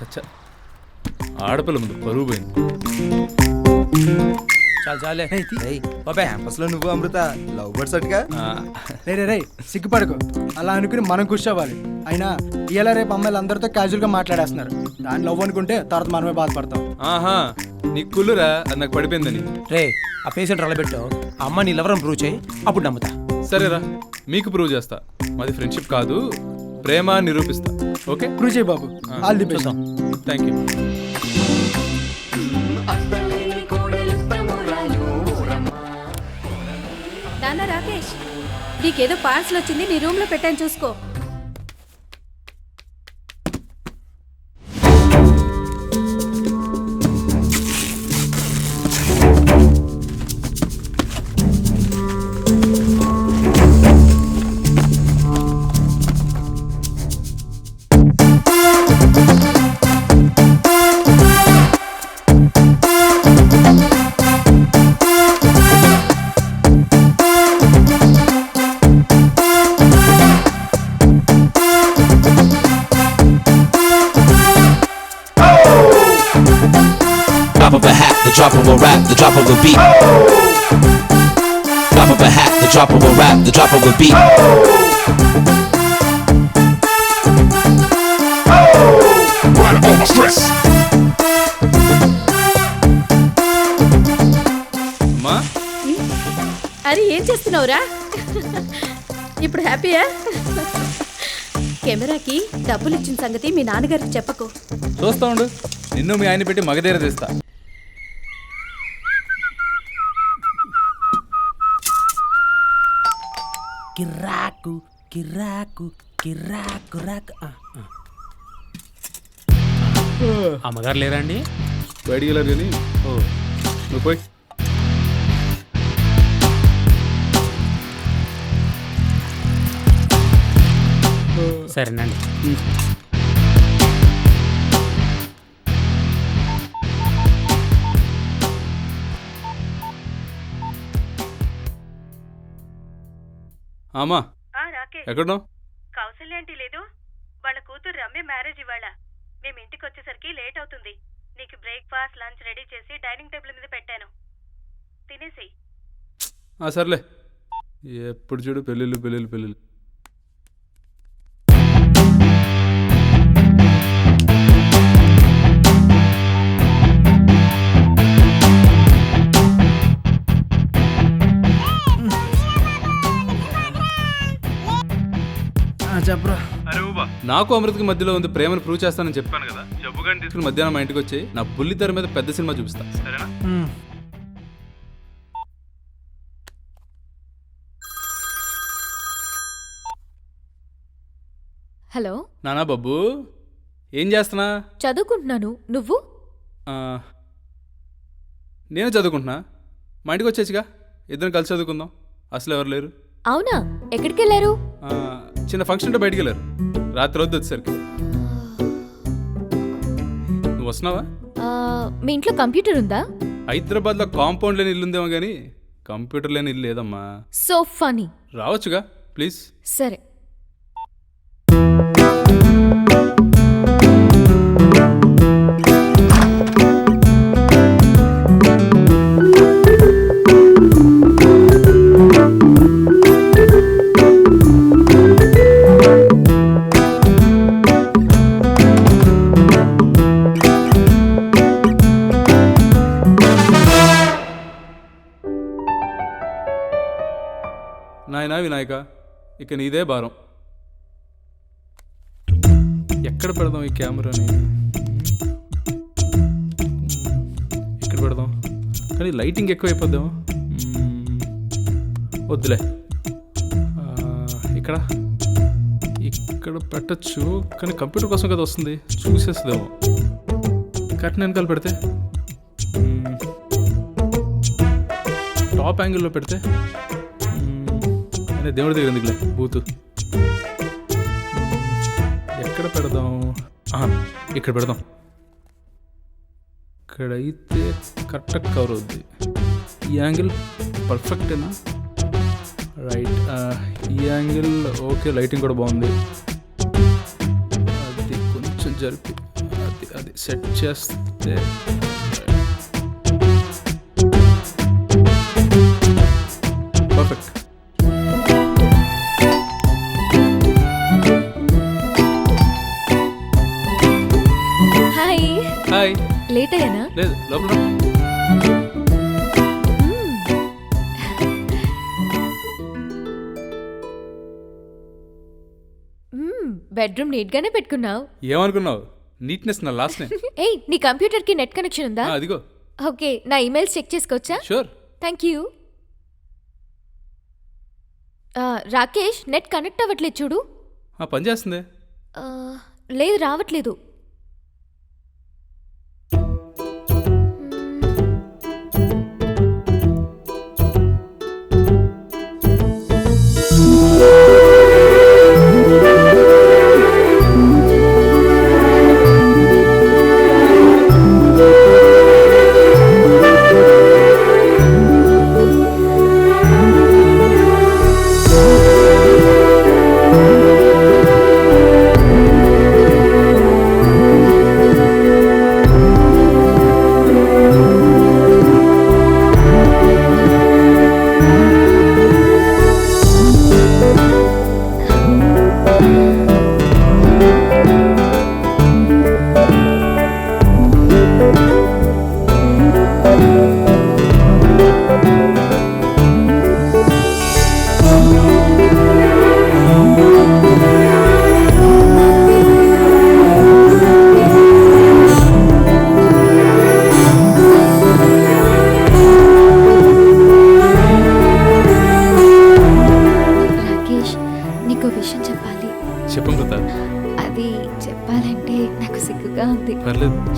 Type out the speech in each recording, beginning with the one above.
చచ్చ. ఆడపిల్ల ముందు పరువు పోయింది. చాలు చాలే క్యాంపస్లో నువ్వు అమృత లవ్ బర్డ్స్ అటుగా? రే రే రే సిగ్గుపడకు. అలా అనుకుని మనం ఖుషి అవ్వాలి అయినా ఇలా రేపు అమ్మాయిలు అందరితో క్యాజువల్గా మాట్లాడేస్తున్నారు. దాని లవ్ అనుకుంటే తర్వాత మనమే బాధపడతాం. ఆహా నీకు కుళ్ళురా అది నాకు పడిపోయిందని. రే ఆ పేషెంట్ రలబెట్టు. అమ్మ నీ లవరం ప్రూవ్ చేయి అప్పుడు నమ్ముతా. సరేరా మీకు ప్రూవ్ చేస్తా. మాది ఫ్రెండ్షిప్ కాదు. ప్రేమ అని నిరూపిస్తా. ఓకే? ప్రూవ్ చేయి బాబు all the best thank you నాన్న రాకేష్ నీకేదో పార్సల్ వచ్చింది నీ రూమ్లో పెట్టాను చూసుకో. Drop of a rap, the drop of a beat. Drop of a hat, the drop of a rap, the drop of a beat. అమ్మా అరే ఏం చేస్తున్నావురా? ఇప్పుడు హ్యాపీయా? కెమెరాకి డబ్బులు ఇచ్చిన సంగతి మీ నాన్నగారికి చెప్పకు. చూస్తా ఉండు. నిన్ను మీ ఆయన పెట్టి మగధీర తెస్తా. కిర్రాకు కిర్రాకు కిర్రాకు రాకు. అమ్మగారు లేరా అండి బయటికి వెళ్ళారు కానీ ఓ. నువ్వు పోయి. సరేనండి. అమ్మా ఆ రాకేష్ ఎక్కడున్నావు? కౌసల్య ఆంటీ లేదు. వాళ్ళ కూతురు రమ్య మ్యారేజ్ ఇవాళ. మేము ఇంటికి వచ్చేసరికి లేట్ అవుతుంది. నీకు బ్రేక్ఫాస్ట్ లంచ్ రెడీ చేసి డైనింగ్ టేబుల్ మీద పెట్టాను. తినేసి సర్లే. ఎప్పుడు చూడు పెళ్ళిళ్ళు పెళ్ళిళ్ళు పెళ్ళిళ్ళు. చెప్పరా నాకు అమృతకి మధ్యలో ఉంది ప్రేమను ప్రూవ్ చేస్తానని చెప్పాను కదా. జబ్బు కానీ తీసుకుని మధ్యాహ్నం మా ఇంటికి వచ్చి నా బుల్లి తెర మీద పెద్ద సినిమా చూపిస్తా. సరేనా? హలో. నానా బాబు ఏం చేస్తున్నా? చదువుకుంటున్నాను. నువ్వు? ఆ, నేను చదువుకుంటున్నా. మా ఇంటికి వచ్చేసిగా. ఇద్దరం కలిసి చదువుకుందాం. అసలు ఎవరు లేరు? అవునా? ఎక్కడికి వెళ్ళారు ఆ, చిన్న ఫంక్షన్ ఉంటే బయటికి వెళ్ళారు రాత్రి వద్దు వచ్చేసరికి. నువ్వు వస్తున్నావా? ఆ, మీ ఇంట్లో కంప్యూటర్ ఉందా? హైదరాబాద్లో కాంపౌండ్ లేని ఇల్లు ఉందేమో కానీ కంప్యూటర్ లేని ఇల్లు లేదమ్మా. సో ఫనీ రావచ్చుగా ప్లీజ్. సరే. నాయనా వినాయక ఇక నీదే భారం. ఎక్కడ పెడదాం ఈ కెమెరాని? ఎక్కడ పెడదాం? కానీ లైటింగ్ ఎక్కువ అయిపోద్దాం వద్దులే. ఇక్కడ? ఇక్కడ పెట్టచ్చు కానీ కంప్యూటర్ కోసం కదా వస్తుంది. చూసేస్తుందేమో. కరెక్ట్ వెనకాల పెడితే? టాప్ యాంగిల్లో పెడితే? దేవుడి దగ్గర ఎందుకులే? బూతు. ఎక్కడ పెడదాం? ఇక్కడ పెడదాం. ఇక్కడైతే కరెక్ట్ కవర్ అవుద్ది. ఈ యాంగిల్ పర్ఫెక్టేనా? రైట్ ఈ యాంగిల్ ఓకే లైటింగ్ కూడా బాగుంది. అది కొంచెం జరిపి అది అది సెట్ చేస్తే హాయ్. హాయ్. లేట్ అయ్యానా? లేదు లోపల. బెడ్రూమ్ నీట్ గానే పెట్టుకున్నావు. ఏమనుకున్నావు? నీట్నెస్ నా లాస్ట్ నేమ్ ఏయ్ నీ కంప్యూటర్కి నెట్ కనెక్షన్ ఉందా? అదిగో. ఓకే నా ఇమెయిల్స్ చెక్ చేసుకోవచ్చా? షూర్ థ్యాంక్ యూ ఆ, రాకేష్ నెట్ కనెక్ట్ అవ్వట్లేదు చూడు. పని చేస్తుంది. ఆ, లేదు రావట్లేదు.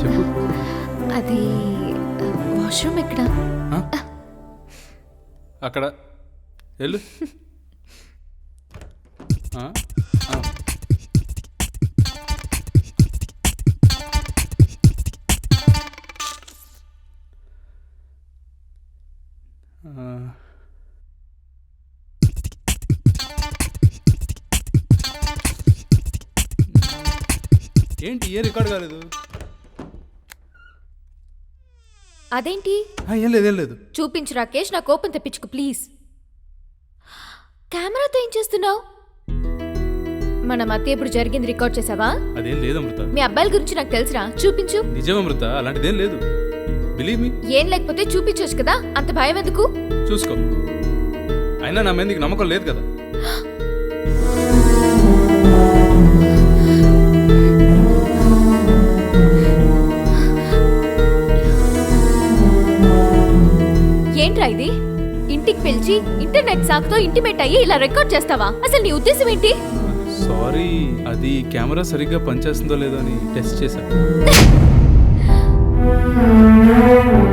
చెప్పు. అది వాష్రూమ్ ఎక్కడ? అక్కడ. వెళ్ళు. ఏంటి ఏ రికార్డ్ కాలేదు? అదేంటి? ఏం లేదు ఏం లేదు. చూపించు రాకేష్ నా కోపం తెప్పించుకు ప్లీజ్. కెమెరాతో ఏం చేస్తున్నావు? మన మధ్య ఇప్పుడు జరిగింది రికార్డ్ చేసావా? అదేం లేదు అమృత. మీ అబ్బాయిల గురించి నాకు తెలుసురా. చూపించు. నిజం అమృత అలాంటిదేం లేదు. బిలీవ్ మీ ఏం లేకపోతే చూపించవచ్చు కదా. అంత భయం ఎందుకు? చూసుకో. అయినా నా మీద నమ్మకం లేదు కదా. ఏంట్రా ఇది? ఇంటికి పిలిచి ఇంటర్నెట్ సాకుతో ఇంటిమేట్ అయ్యి ఇలా రికార్డ్ చేస్తావా? అసలు నీ ఉద్దేశం ఏంటి? సారీ అది కెమెరా సరిగ్గా పనిచేస్తుందో లేదో అని టెస్ట్ చేశా.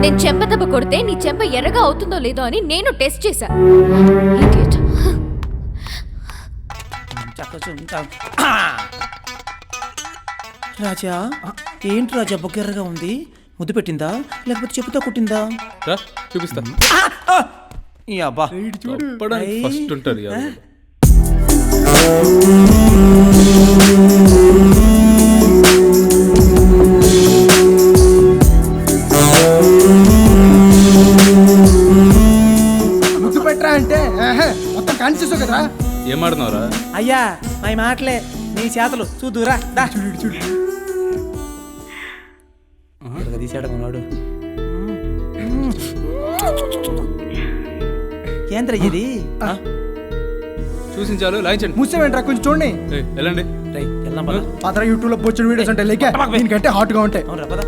నేను చెంప దెబ్బ కొడితే నీ చెంప ఎర్రగా అవుతుందో లేదో అని నేను టెస్ట్ చేశా. రాజా ఏంటి రాజా బొగ్గెర్రగా ఉంది? ముద్దు పెట్టిందా? లేకపోతే చెప్పుతో కుట్టిందా? రా చూపిస్తా. ఈ అబ్బా. చెప్పడానికి ఫస్ట్ ఉంటుంది కదా. ముద్దు పెట్టరా అంటే? ఆహా, మొత్తం కదరా. ఏం అయ్యా మా మాటలే. నీ చేతలు. చూదురా దా. చూడు చూడు. ఏంద్ర ఇది? చూసించాలు? లాయించండి ముసేవేంట్రా కొంచెం చూడండి. వెళ్ళండి. రేయ్, వెళ్దాం పద. పాత్ర యూట్యూబ్లో బొచ్చిన వీడియోస్ అంటే లేక దీనికంటే హాట్గా ఉంటాయి. అవునురా పద.